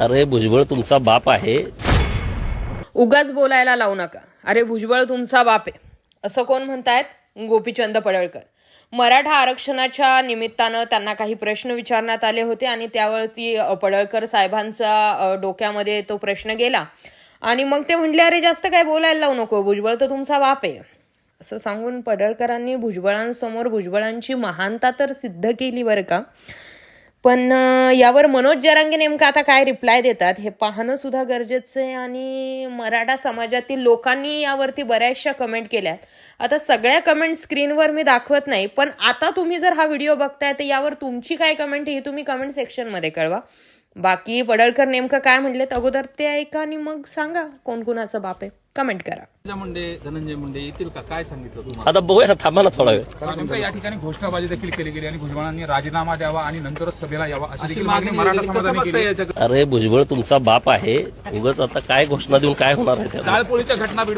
अरे भुजबळ तुमचा बाप आहे. उगाच बोलायला लावू नका. अरे भुजबळ तुमचा बाप आहे. असं कोण म्हणतायत? गोपीचंद पडळकर. मराठा आरक्षणाच्या निमित्तानं त्यांना काही प्रश्न विचारण्यात आले होते आणि त्यावरती पडळकर साहेबांचा डोक्यामध्ये तो प्रश्न गेला. आणि मग ते म्हणले अरे जास्त काय बोलायला लावू नको. भुजबळ तर तुमचा बाप आहे. असं सांगून पडळकरांनी भुजबळांसमोर भुजबळांची महानता तर सिद्ध केली बरं का? पण यावर मनोज जरांगे नेमकं आता काय रिप्लाय देतात हे पाहणं सुद्धा गरजेचं आहे आणि मराठा समाजातील लोकांनी यावरती बऱ्याचशा कमेंट केल्यात. आता सगळ्या कमेंट स्क्रीनवर मी दाखवत नाही पण आता तुम्ही जर हा व्हिडिओ बघताय तर यावर तुमची काय कमेंट ही तुम्ही कमेंट सेक्शनमध्ये कळवा. बाकी पडळकर नेमकं काय म्हणलेत? अगोदर ते ऐका आणि मग सांगा कोण कुणाचा बाप आहे. कमेंट करा. धनंजय मुंडे धनंजय मुंडे येतील का? काय सांगितलं तुम्हाला? आता बघूया ना थांबा ना थोडा वेळ. नेमकं या ठिकाणी घोषणाबाजी देखील केली गेली आणि भुजबळांनी राजीनामा द्यावा आणि नंतरच सभेला यावा अशी देखील मागणी मराठा समाजाने केली. अरे भुजबळ तुमचा बाप आहे. उगाच आता काय घोषणा देऊन काय होणार आहे त्याला? जाळपोळीच्या घटना बीडमध्ये